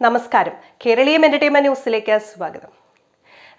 നമസ്കാരം. കേരളീയം എന്റർടൈൻമെന്റ് ന്യൂസിലേക്ക് സ്വാഗതം.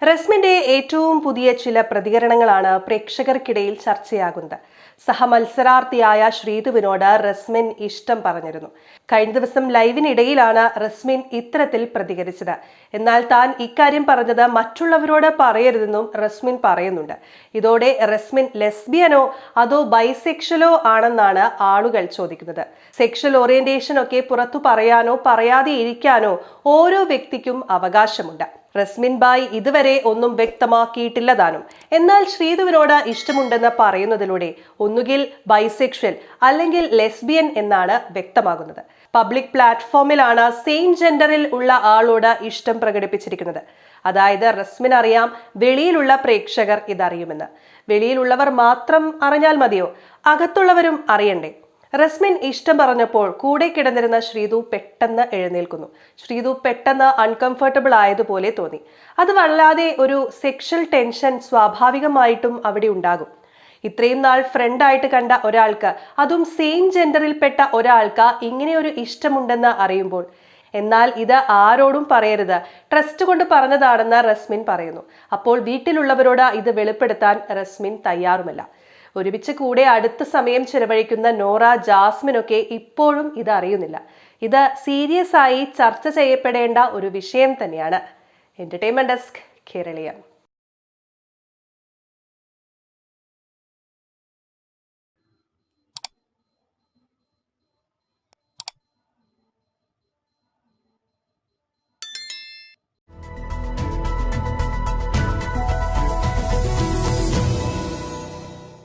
റസ്മിന്റെ ഏറ്റവും പുതിയ ചില പ്രതികരണങ്ങളാണ് പ്രേക്ഷകർക്കിടയിൽ ചർച്ചയാകുന്നത്. സഹമത്സരാർത്ഥിയായ ശ്രീതുവിനോട് റസ്മിൻ ഇഷ്ടം പറഞ്ഞിരുന്നു. കഴിഞ്ഞ ദിവസം ലൈവിനിടയിലാണ് റസ്മിൻ ഇത്തരത്തിൽ പ്രതികരിച്ചത്. എന്നാൽ താൻ ഇക്കാര്യം പറഞ്ഞത് മറ്റുള്ളവരോട് പറയരുതെന്നും റസ്മിൻ പറയുന്നുണ്ട്. ഇതോടെ റസ്മിൻ ലെസ്ബിയനോ അതോ ബൈസെക്ഷലോ ആണെന്നാണ് ആളുകൾ ചോദിക്കുന്നത്. സെക്ഷൽ ഓറിയന്റേഷൻ ഒക്കെ പുറത്തു പറയാനോ പറയാതെ ഇരിക്കാനോ ഓരോ വ്യക്തിക്കും അവകാശമുണ്ട്. റസ്മിൻ ബായ് ഇതുവരെ ഒന്നും വ്യക്തമാക്കിയിട്ടില്ല താനും എന്നാൽ ശ്രീധുവിനോട് ഇഷ്ടമുണ്ടെന്ന് പറയുന്നതിലൂടെ ഒന്നുകിൽ ബൈസെക്ഷൽ അല്ലെങ്കിൽ ലെസ്ബിയൻ എന്നാണ് വ്യക്തമാകുന്നത്. പബ്ലിക് പ്ലാറ്റ്ഫോമിലാണ് സെയിം ജെൻഡറിൽ ഉള്ള ആളോട് ഇഷ്ടം പ്രകടിപ്പിച്ചിരിക്കുന്നത്. അതായത് റസ്മിൻ അറിയാം വെളിയിലുള്ള പ്രേക്ഷകർ ഇതറിയുമെന്ന്. വെളിയിലുള്ളവർ മാത്രം അറിഞ്ഞാൽ മതിയോ? അകത്തുള്ളവരും അറിയണ്ടേ? റസ്മിൻ ഇഷ്ടം പറഞ്ഞപ്പോൾ കൂടെ കിടന്നിരുന്ന ശ്രീതു പെട്ടെന്ന് എഴുന്നേൽക്കുന്നു. ശ്രീതു പെട്ടെന്ന് അൺകംഫർട്ടബിൾ ആയതുപോലെ തോന്നി. അത് വല്ലാതെ ഒരു സെക്ഷൽ ടെൻഷൻ സ്വാഭാവികമായിട്ടും അവിടെ ഉണ്ടാകും. ഇത്രയും നാൾ ഫ്രണ്ടായിട്ട് കണ്ട ഒരാൾക്ക് അതും സെയിം ജെൻഡറിൽപ്പെട്ട ഒരാൾക്ക് ഇങ്ങനെ ഒരു ഇഷ്ടമുണ്ടെന്ന് അറിയുമ്പോൾ എന്നാൽ ഇത് ആരോടും പറയരുത്. ട്രസ്റ്റ് കൊണ്ട് പറഞ്ഞതാണെന്ന് റസ്മിൻ പറയുന്നു. അപ്പോൾ വീട്ടിലുള്ളവരോട് ഇത് വെളിപ്പെടുത്താൻ റസ്മിൻ തയ്യാറുമല്ല. ഒരുമിച്ച് കൂടെ അടുത്ത സമയം ചെലവഴിക്കുന്ന നോറ ജാസ്മിനൊക്കെ ഇപ്പോഴും ഇത് അറിയുന്നില്ല. ഇത് സീരിയസ് ആയി ചർച്ച ചെയ്യപ്പെടേണ്ട ഒരു വിഷയം തന്നെയാണ്. Entertainment desk Keraleeyam